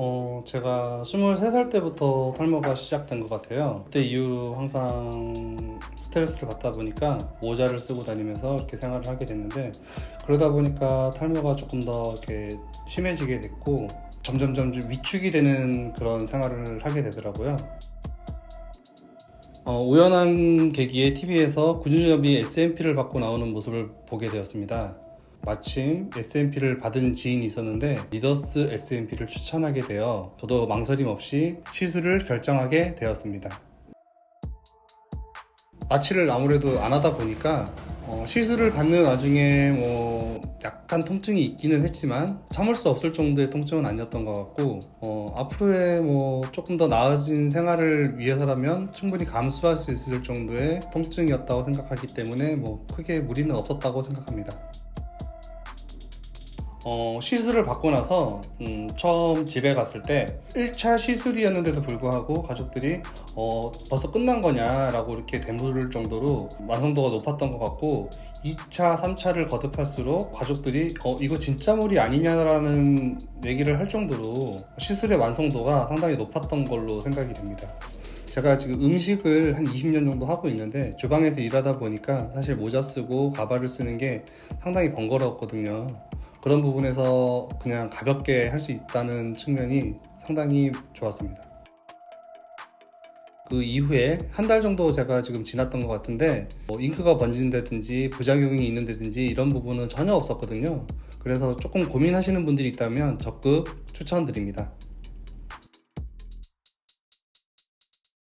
어, 제가 23살 때부터 탈모가 시작된 것 같아요. 그때 이후로 항상 스트레스를 받다 보니까 모자를 쓰고 다니면서 이렇게 생활을 하게 됐는데 그러다 보니까 탈모가 조금 더 이렇게 심해지게 됐고 점점점 좀 위축이 되는 그런 생활을 하게 되더라고요. 어, 우연한 계기에 TV에서 구준엽이 SMP를 받고 나오는 모습을 보게 되었습니다. 마침 SMP를 받은 지인이 있었는데 리더스 SMP를 추천하게 되어 저도 망설임 없이 시술을 결정하게 되었습니다. 마취를 아무래도 안 하다 보니까 어, 시술을 받는 와중에 뭐 약간 통증이 있기는 했지만 참을 수 없을 정도의 통증은 아니었던 것 같고 어, 앞으로의 뭐 조금 더 나아진 생활을 위해서라면 충분히 감수할 수 있을 정도의 통증이었다고 생각하기 때문에 뭐 크게 무리는 없었다고 생각합니다. 어, 시술을 받고 나서 음, 처음 집에 갔을 때 1차 시술이었는데도 불구하고 가족들이 어, 벌써 끝난 거냐라고 이렇게 되물을 정도로 완성도가 높았던 것 같고 2차, 3차를 거듭할수록 가족들이 어, 이거 진짜 물이 아니냐라는 얘기를 할 정도로 시술의 완성도가 상당히 높았던 걸로 생각이 됩니다. 제가 지금 음식을 한 20년 정도 하고 있는데 주방에서 일하다 보니까 사실 모자 쓰고 가발을 쓰는 게 상당히 번거로웠거든요. 그런 부분에서 그냥 가볍게 할 수 있다는 측면이 상당히 좋았습니다. 그 이후에 한 달 정도 제가 지금 지났던 것 같은데 뭐 잉크가 번진다든지 부작용이 있는다든지 이런 부분은 전혀 없었거든요. 그래서 조금 고민하시는 분들이 있다면 적극 추천드립니다.